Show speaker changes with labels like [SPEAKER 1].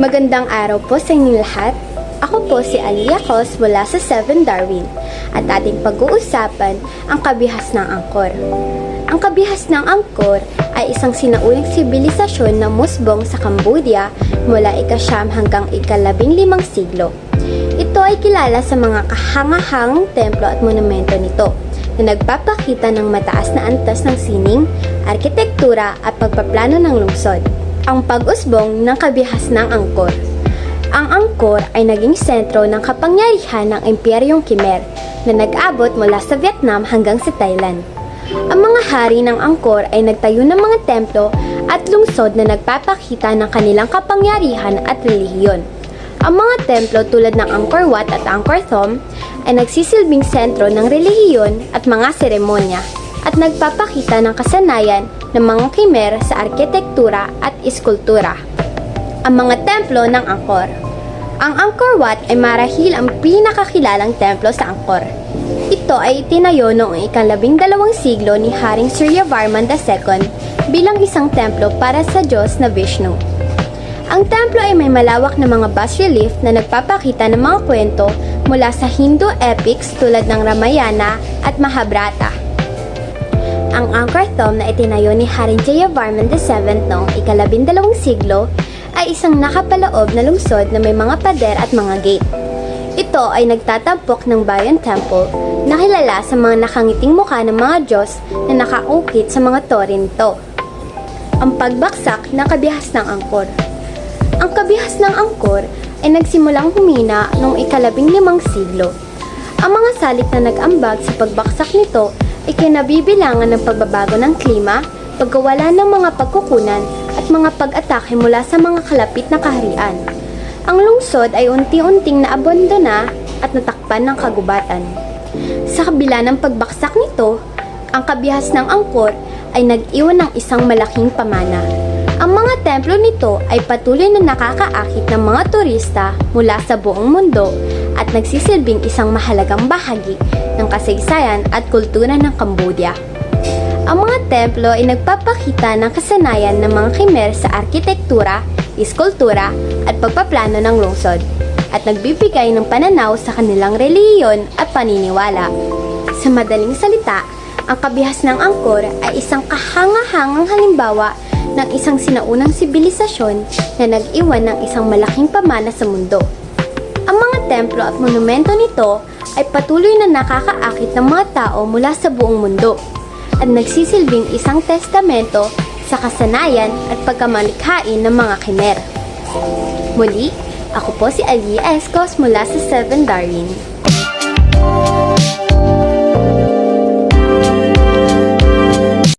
[SPEAKER 1] Magandang araw po sa inyong lahat. Ako po si Alia Cos mula sa 7 Darwin at ating pag-uusapan ang kabihas ng angkor. Ang kabihas ng angkor ay isang sinauling sibilisasyon na musbong sa Cambodia mula ikasyam hanggang ikalabing limang siglo. Ito ay kilala sa mga kahangahangang templo at monumento nito na nagpapakita ng mataas na antas ng sining, arkitektura at pagpaplano ng lungsod. Ang pag-usbong ng kabihas ng angkor. Ang angkor ay naging sentro ng kapangyarihan ng Imperyong Khmer na nag-abot mula sa Vietnam hanggang sa Thailand. Ang mga hari ng angkor ay nagtayo ng mga templo at lungsod na nagpapakita ng kanilang kapangyarihan at relihiyon. Ang mga templo tulad ng Angkor Wat at Angkor Thom ay nagsisilbing sentro ng relihiyon at mga seremonya at nagpapakita ng kasanayan ng mga Khmer sa arkitektura at iskultura. Ang mga templo ng Angkor Ang Angkor Wat ay marahil ang pinakakilalang templo sa Angkor. Ito ay itinayo noong ikalabing dalawang siglo ni Haring Suryavarman II bilang isang templo para sa Diyos na Vishnu. Ang templo ay may malawak na mga bas-relief na nagpapakita ng mga kwento mula sa Hindu epics tulad ng Ramayana at Mahabharata. Ang Angkor Thom na itinayo ni Haring Jayavarman VII noong ikalabindalawang siglo ay isang nakapaloob na lungsod na may mga pader at mga gate. Ito ay nagtatampok ng Bayon Temple na kilala sa mga nakangiting mukha ng mga Diyos na nakaukit sa mga tore. Ang pagbaksak ng kabihas ng angkor Ang kabihas ng angkor ay nagsimulang humina noong ikalabing limang siglo. Ang mga salik na nag-ambag sa pagbaksak nito ay kinabibilangan ng pagbabago ng klima, pagkawala ng mga pagkukunan at mga pag-atake mula sa mga kalapit na kaharian. Ang lungsod ay unti-unting naabandona at natakpan ng kagubatan. Sa kabila ng pagbaksak nito, ang kabihas ng angkor ay nag-iwan ng isang malaking pamana. Ang mga templo nito ay patuloy na nakakaakit ng mga turista mula sa buong mundo at nagsisilbing isang mahalagang bahagi ng kasaysayan at kultura ng Cambodia. Ang mga templo ay nagpapakita ng kasanayan ng mga Khmer sa arkitektura, iskultura at pagpaplano ng lungsod at nagbibigay ng pananaw sa kanilang relihiyon at paniniwala. Sa madaling salita, ang kabihas ng angkor ay isang kahangahangang halimbawa ng isang sinaunang sibilisasyon na nag-iwan ng isang malaking pamana sa mundo. Ang mga templo at monumento nito ay patuloy na nakakaakit ng mga tao mula sa buong mundo at nagsisilbing isang testamento sa kasanayan at pagkamalikhain ng mga Khmer. Muli, ako po si Alia Escos mula sa 7 Darwin.